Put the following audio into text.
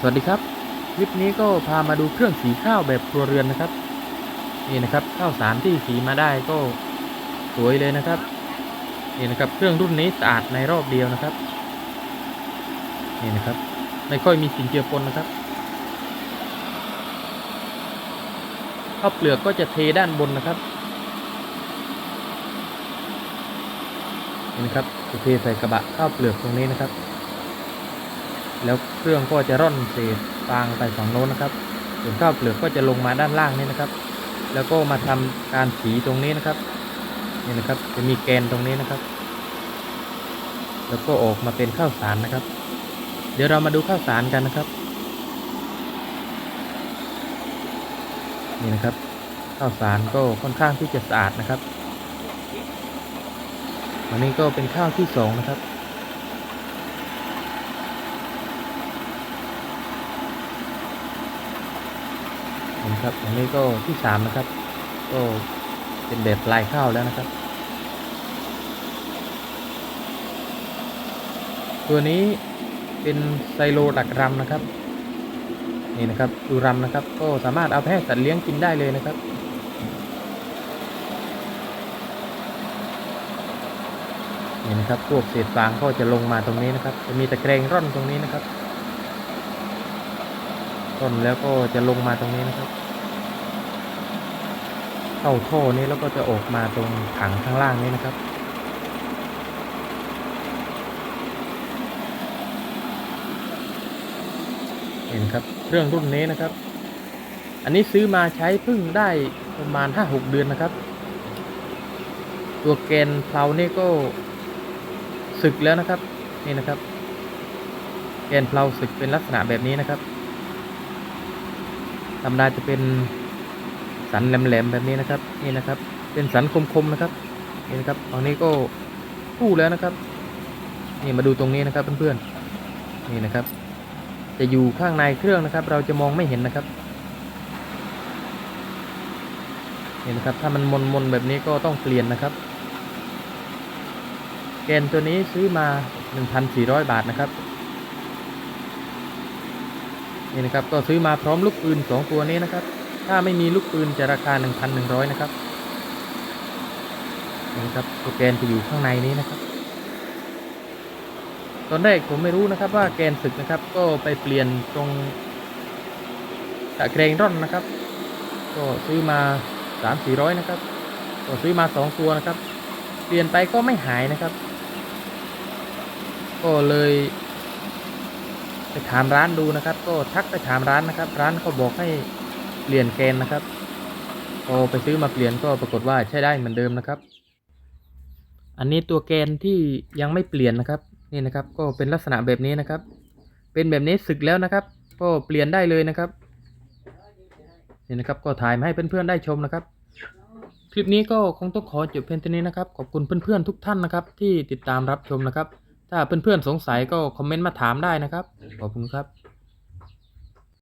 สวัสดีครับ คลิปนี้ก็พามาดูเครื่องสีข้าวแบบครัวเรือนนะครับ นี่นะครับข้าวสารที่สีมาได้ก็สวยเลยนะครับ นี่นะครับเครื่องรุ่นนี้สะอาดในรอบเดียวนะครับ นี่นะครับ ไม่ค่อยมีสิ่งเจือปนนะครับข้าวเปลือกก็จะเทด้านบนนะครับนี่นะครับจะเทใส่กระบะข้าวเปลือกตรงนี้นะครับ แล้วเครื่องก็จะร่อนเศษฟางไปฝั่งโน้นนะครับ ส่วนข้าวเปลือกก็จะลงมาด้านล่างนี่นะครับ แล้วก็มาทำการสีตรงนี้นะครับนี่นะครับ จะมีแกนตรงนี้นะครับ แล้วก็ออกมาเป็นข้าวสารนะครับ เดี๋ยวเรามาดูข้าวสารกันนะครับนี่นะครับข้าวสารก็ค่อนข้างที่จะสะอาดนะครับอันนี้ก็เป็นข้าวที่สองนะครับ นครับอันนี้ก็ที่สามนะครับ ก็เป็นแบบลายข้าวแล้วนะครับ ตัวนี้เป็นไซโลดักรำนะครับ นี่นะครับดูรำนะครับ ก็สามารถเอาไปให้สัตว์เลี้ยงกินได้เลยนะครับนี่นะครับพวกเศษฟางก็จะลงมาตรงนี้นะครับ จะมีตะแกรงร่อนตรงนี้นะครับ ร่อนแล้วก็จะลงมาตรงนี้นะครับ เข้าท่อนี้แล้วก็จะออกมาตรงถังข้างล่างนี้นะครับเห็นครับเครื่องรุ่นนี้นะครับ อันนี้ซื้อมาใช้พิ่งได้ประมาณห้าหกเดือนนะครับ ตัวแกนเพลานี่ก็สึกแล้วนะครับ นี่นะครับแกนเพลาสึกเป็นลักษณะแบบนี้นะครับ รมดาจะเป็นสันแหลมๆแบบนี้นะครับ นี่นะครับ เป็นสันคมๆนะครับนี่นะครับฝั่งนี้ก็คู่แล้วนะครับ นี่มาดูตรงนี้นะครับเพื่อนๆนี่นะครับ จะอยู่ข้างในเครื่องนะครับ เราจะมองไม่เห็นนะครับนี่นะครับ ถ้ามันมนๆแบบนี้ก็ต้องเปลี่ยนนะครับ แกนตัวนี้ซื้อมา 1,400 บาทนะครับ นี่นะครับก็ซื้อมาพร้อมลูกปืนสองตัวนี้นะครับ ถ้าไม่มีลูกปืนจะราคา 1,100 นะครับนี่ครับตัวแกนจะอยู่ข้างในนี้นะครับ ตอนแรกผมไม่รู้นะครับว่าแกนศึกนะครับ ก็ไปเปลี่ยนตรงตะเกรงร่อนนะครับ ก็ซื้อมาสามสี่ร้อยนะครับ ก็ซื้อมาสองตัวนะครับ เปลี่ยนไปก็ไม่หายนะครับ ก็เลย ไปถามร้านดูนะครับ ก็ทักไปถามร้านนะครับ ร้านก็บอกให้เปลี่ยนแกนนะครับพอไปซื้อมาเปลี่ยนก็ปรากฏว่าใช้ได้เหมือนเดิมนะครับ อันนี้ตัวแกนที่ยังไม่เปลี่ยนนะครับนี่นะครับ ก็เป็นลักษณะแบบนี้นะครับ เป็นแบบนี้สึกแล้วนะครับ ก็เปลี่ยนได้เลยนะครับนี่นะครับก็ถ่ายมาให้เพื่อนๆได้ชมนะครับ คลิปนี้ก็คงต้องขอจบเพียงเท่านี้นะครับ ขอบคุณเพื่อนๆทุกท่านนะครับ ที่ติดตามรับชมนะครับ ถ้าเพื่อนๆสงสัยก็คอมเมนต์มาถามได้นะครับ ขอบคุณครับ